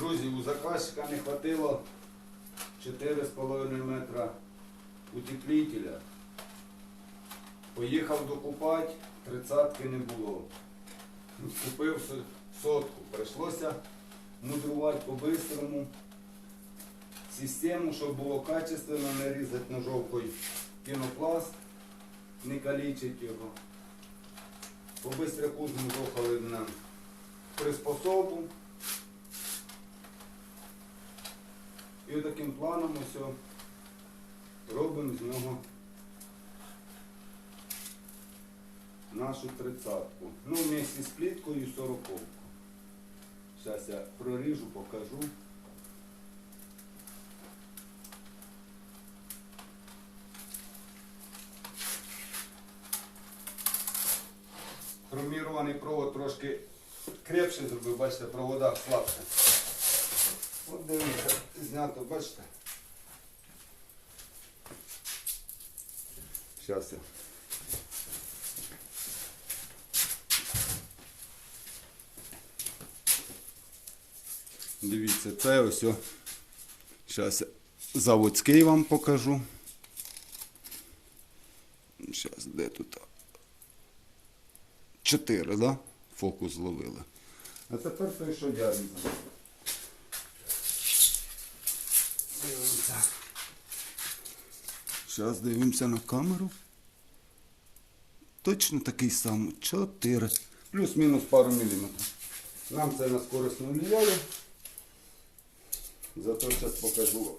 Друзі, у заказчика не хватило 4,5 метра утеплителя. Поїхав докупати, тридцятки не було. Купив сотку. Прийшлося мудрувати по-бистрому. Систему, щоб було качественно, не різати ножовкою пінопласт, не калічить його. По-бистряку змудохали на приспособу. І таким планом ось робимо з нього нашу тридцятку. Ну, вместе з пліткою сороковку. Зараз я проріжу, покажу. Хромірований провод трошки крепше зробив, бачите, провода слабше. От дивіться, знято, бачите? Зараз я. Дивіться, це ось. Зараз заводський вам покажу. Зараз, де тут? Чотири, да? Фокус зловили. А тепер той, що я різав. Зараз дивимося на камеру. Точно такий самий. 4. Плюс-мінус пару міліметрів. Нам це на скорость не. Зато зараз покажу.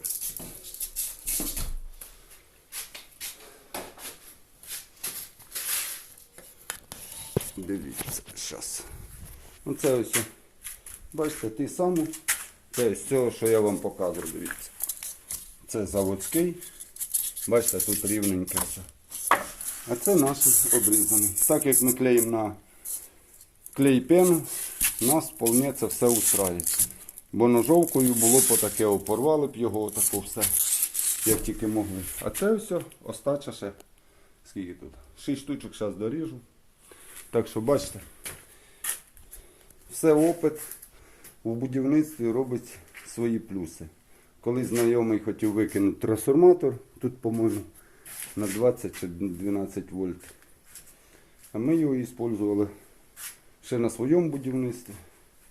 Дивіться, зараз. Оце ось. Бачите, той самий. Це ось цього, що я вам показував, дивіться. Це заводський. Бачите, тут рівненьке все. А це наш обрізаний. Так як ми клеїмо на клей пену, у нас вполне це все устраює. Бо ножовкою було по таке, о, порвали б його отако все, як тільки могли. А це все, остача ще. Скільки тут? 6 штучок зараз доріжу. Так що бачите, все опит у будівництві робить свої плюси. Коли знайомий хотів викинути трансформатор, тут, по-моєму, на 20 чи 12 вольт. А ми його використовували ще на своєму будівництві.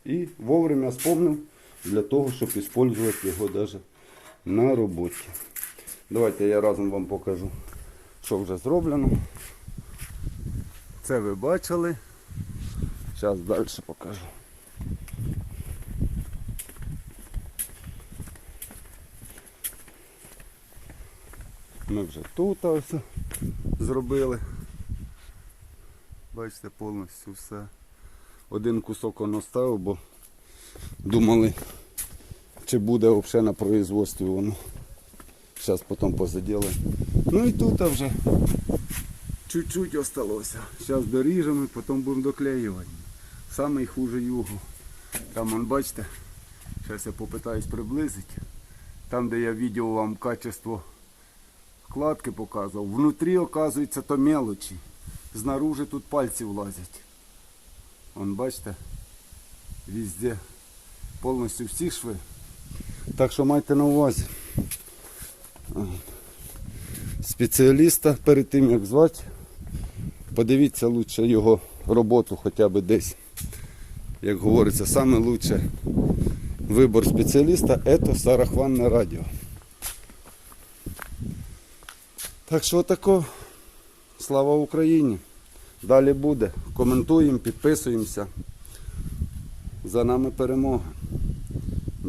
І вовремя спомнив для того, щоб використовувати його навіть на роботі. Давайте я разом вам покажу, що вже зроблено. Це ви бачили. Зараз далі покажу. Ми вже тут ось зробили. Бачите, повністю все. Один кусок он оставив, бо думали, чи буде взагалі на производстві воно. Зараз потім позаділи. Ну і тут вже чуть-чуть осталося. Зараз доріжемо потім будемо доклеювати. Самий хуже юго. Там, вон, бачите, зараз я попитаюсь приблизити. Там, де я відео вам качество вкладки показував. Внутрі, оказується, то мелочі. Знаружи тут пальці влазять. Вон, бачите, везде повністю всі шви. Так що майте на увазі. Спеціаліста перед тим як звати, подивіться лучше його роботу хоча б десь. Як говориться, саме лучше вибор спеціаліста це сарахванне радіо. Так що тако. Слава Україні! Далі буде. Коментуємо, підписуємося. За нами перемога.